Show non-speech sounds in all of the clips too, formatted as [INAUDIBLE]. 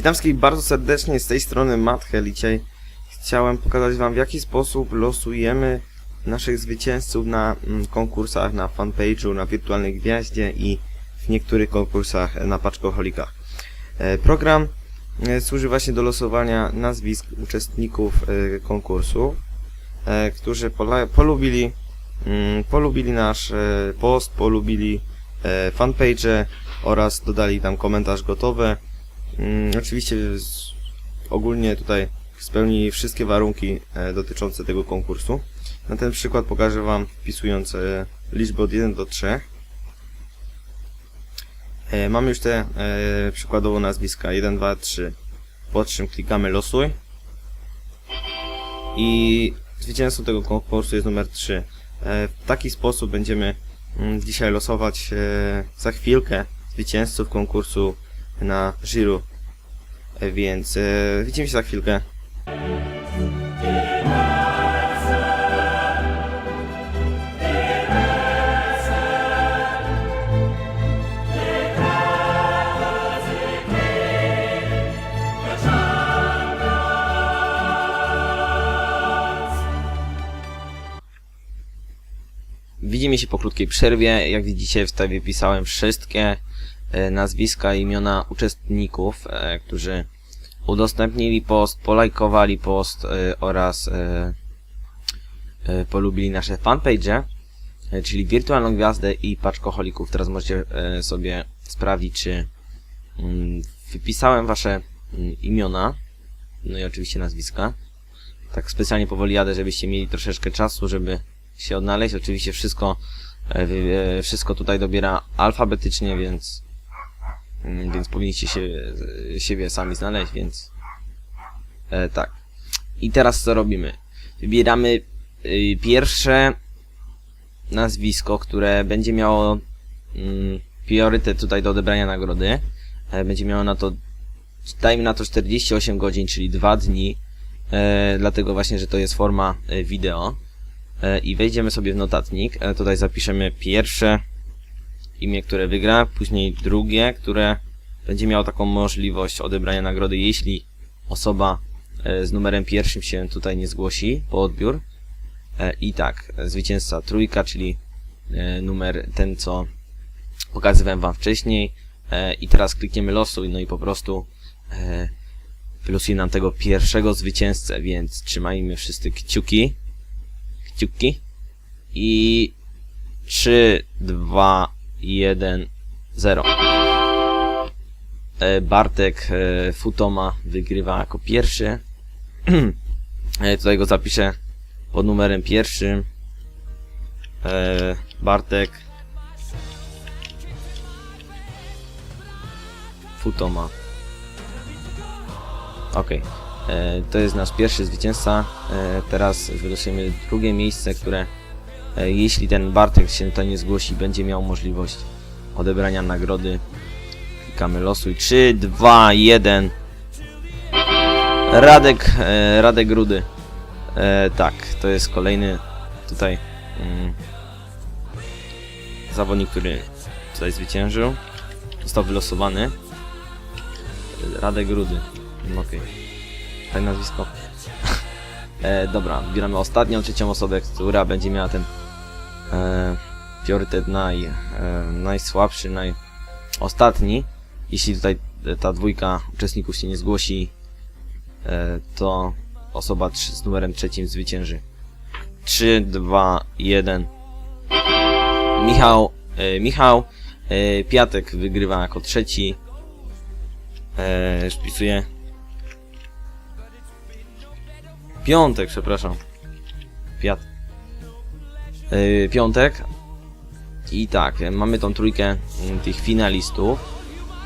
Witam wszystkich bardzo serdecznie z tej strony Mathel i dzisiaj chciałem pokazać wam w jaki sposób losujemy naszych zwycięzców na mm, konkursach na fanpage'u, na wirtualnej gwiaździe i w niektórych konkursach na paczkoholikach. E, Program e, służy właśnie do losowania nazwisk uczestników e, konkursu, którzy polubili, mm, polubili nasz post, polubili fanpage oraz dodali tam komentarz gotowy. Mm, oczywiście ogólnie tutaj spełnili wszystkie warunki e, dotyczące tego konkursu. Na ten przykład pokażę Wam wpisując e, liczby od 1 do 3. E, mamy już te e, przykładowo nazwiska 1, 2, 3. Po czym klikamy losuj. I zwycięzcą tego konkursu jest numer 3. E, w taki sposób będziemy mm, dzisiaj losować za chwilkę zwycięzców konkursu na. E, Więc e, widzimy się za chwilkę. Widzimy się po krótkiej przerwie. Jak widzicie, tutaj wypisałem wszystkie e, nazwiska i imiona uczestników, e, którzy udostępnili post, polajkowali post e, oraz e, e, polubili nasze fanpage, e, czyli Wirtualną Gwiazdę i Paczkoholików. Teraz możecie e, sobie sprawdzić, czy mm, wypisałem wasze mm, imiona, no i oczywiście nazwiska. Tak specjalnie powoli jadę, żebyście mieli troszeczkę czasu, żeby się odnaleźć. Oczywiście wszystko, e, e, wszystko tutaj dobiera alfabetycznie, więc więc powinniście się, siebie sami znaleźć, więc e, tak. I teraz co robimy? Wybieramy y, pierwsze nazwisko, które będzie miało mm, priorytet tutaj do odebrania nagrody. E, będzie miało na to, dajmy na to 48 godzin, czyli 2 dni, e, dlatego właśnie, że to jest forma e, wideo. E, I wejdziemy sobie w notatnik, e, tutaj zapiszemy pierwsze imię, które wygra, później drugie, które będzie miało taką możliwość odebrania nagrody, jeśli osoba e, z numerem pierwszym się tutaj nie zgłosi po odbiór. E, I tak, zwycięzca trójka, czyli e, numer ten, co pokazywałem wam wcześniej. I teraz klikniemy losuj, no i po prostu wylosuje nam tego pierwszego zwycięzcę, więc trzymajmy wszyscy kciuki. Kciuki. I 3, 2, 1, 0. E, Bartek e, Futoma wygrywa jako pierwszy. [CLEARS THROAT] E, Tutaj go zapiszę pod numerem pierwszym. Bartek Futoma. Ok. To jest nasz pierwszy zwycięzca. Teraz wylosujemy drugie miejsce, które Jeśli ten Bartek się tutaj nie zgłosi, będzie miał możliwość odebrania nagrody. Klikamy losuj. 3, 2, 1. Radek, e, Radek Rudy. E, tak, to jest kolejny tutaj mm, zawodnik, który tutaj zwyciężył. Został wylosowany. Radek Rudy. No Okej. Tak nazwisko. [LAUGHS] E, dobra, wybieramy ostatnią, trzecią osobę, która będzie miała ten e, priorytet naj, e, najsłabszy, naj ostatni. Jeśli tutaj ta dwójka uczestników się nie zgłosi, e, to osoba z numerem trzecim zwycięży. 3, 2, 1. Michał, e, Michał e, Piatek wygrywa jako trzeci. E, wpisuję. Piątek, przepraszam. Piat. Yy, piątek. I tak, e, mamy tą trójkę mm, tych finalistów.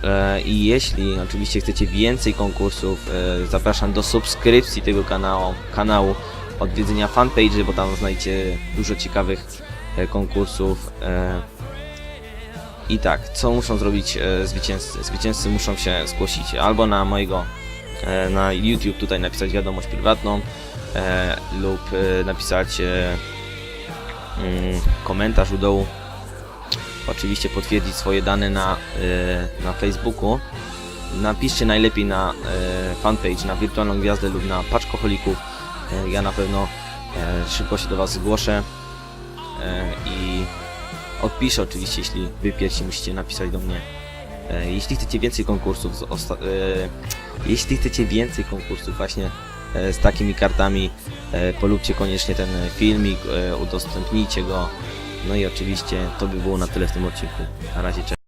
E, I jeśli oczywiście chcecie więcej konkursów, zapraszam do subskrypcji tego kanału, kanału odwiedzenia fanpage, bo tam znajdziecie dużo ciekawych e, konkursów. E, I tak, co muszą zrobić zwycięzcy? Zwycięzcy muszą się zgłosić albo na mojego na YouTube tutaj napisać wiadomość prywatną lub napisać komentarz u dołu. Oczywiście potwierdzić swoje dane na, e, na Facebooku. napiszcie najlepiej na e, fanpage, na Wirtualną Gwiazdę lub na Paczkoholików. E, ja na pewno szybko się do Was zgłoszę i odpiszę oczywiście, jeśli Wy pierwsi musicie napisać do mnie. Jeśli chcecie więcej konkursów jeśli chcecie więcej konkursów właśnie z takimi kartami, e, polubcie koniecznie ten filmik, e, udostępnijcie go. No i oczywiście to by było na tyle w tym odcinku. Na razie, cześć.